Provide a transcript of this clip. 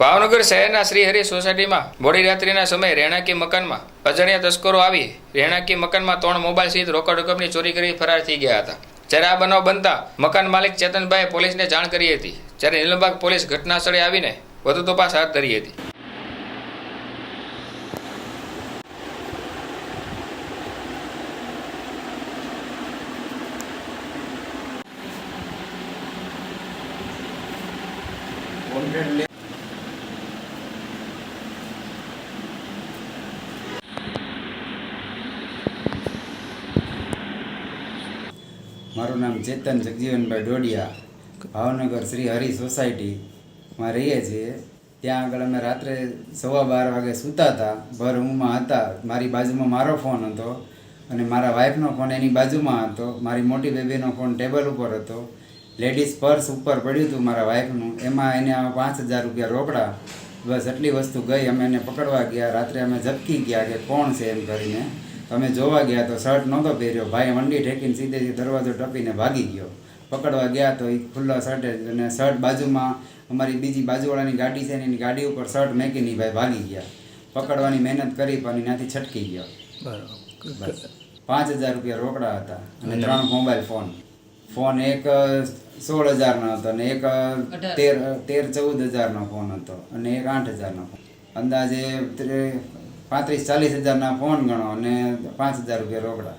ભાવનગર શહેરના શ્રી હરિ સોસાયટીમાં મોડી રાત્રિના સમયે રહેણાંકી મકાનમાં અજાણ્યા તસ્કરો આવી રહેણાંકી મકાનમાં ત્રણ મોબાઈલ સહિત રોકડ રકમની ચોરી કરી ફરાર થઈ ગયા હતા. જ્યારે આ બનાવ બનતા મકાન માલિક ચેતનભાઈએ પોલીસને જાણ કરી હતી, જ્યારે નીલમબાગ પોલીસ ઘટના સ્થળે આવીને વધુ તપાસ હાથ ધરી હતી. મારું નામ ચેતન જગજીવનભાઈ ડોડિયા, ભાવનગર શ્રી હરિ સોસાયટીમાં રહીએ છીએ. ત્યાં આગળ અમે રાત્રે સવા બાર વાગે સૂતા હતા. ભર ઊંઘમાં હતા. મારી બાજુમાં મારો ફોન હતો અને મારા વાઈફનો ફોન એની બાજુમાં હતો. મારી મોટી બેબીનો ફોન ટેબલ ઉપર હતો. લેડીઝ પર્સ ઉપર પડ્યું હતું મારા વાઈફનું. એમાં એને પાંચ હજાર રૂપિયા રોકડા, બસ એટલી વસ્તુ ગઈ. અમે એને પકડવા ગયા. રાત્રે અમે ઝપકી ગયા કે કોણ છે એમ કરીને. તો અમે જોવા ગયા તો શર્ટ નહોતો પહેર્યો. ભાઈ વંડી ઠેકીને સીધે દરવાજો ટપીને ભાગી ગયો. પકડવા ગયા તો એ ખુલ્લા શર્ટે અને શર્ટ બાજુમાં અમારી બીજી બાજુવાળાની ગાડી છે ને એની ગાડી ઉપર શર્ટ મેકીને ભાઈ ભાગી ગયા. પકડવાની મહેનત કરી પણ એનાથી છટકી ગયો. પાંચ હજાર રૂપિયા રોકડા હતા અને ત્રણ મોબાઈલ ફોન. ફોન એક સોળ હજારનો હતો અને એક તેર તેર ચૌદ હજારનો ફોન હતો અને એક આઠ હજારનો ફોન. અંદાજે પાંત્રીસ ચાલીસ હજારના ફોન ગણો અને પાંચ હજાર રૂપિયા રોકડા.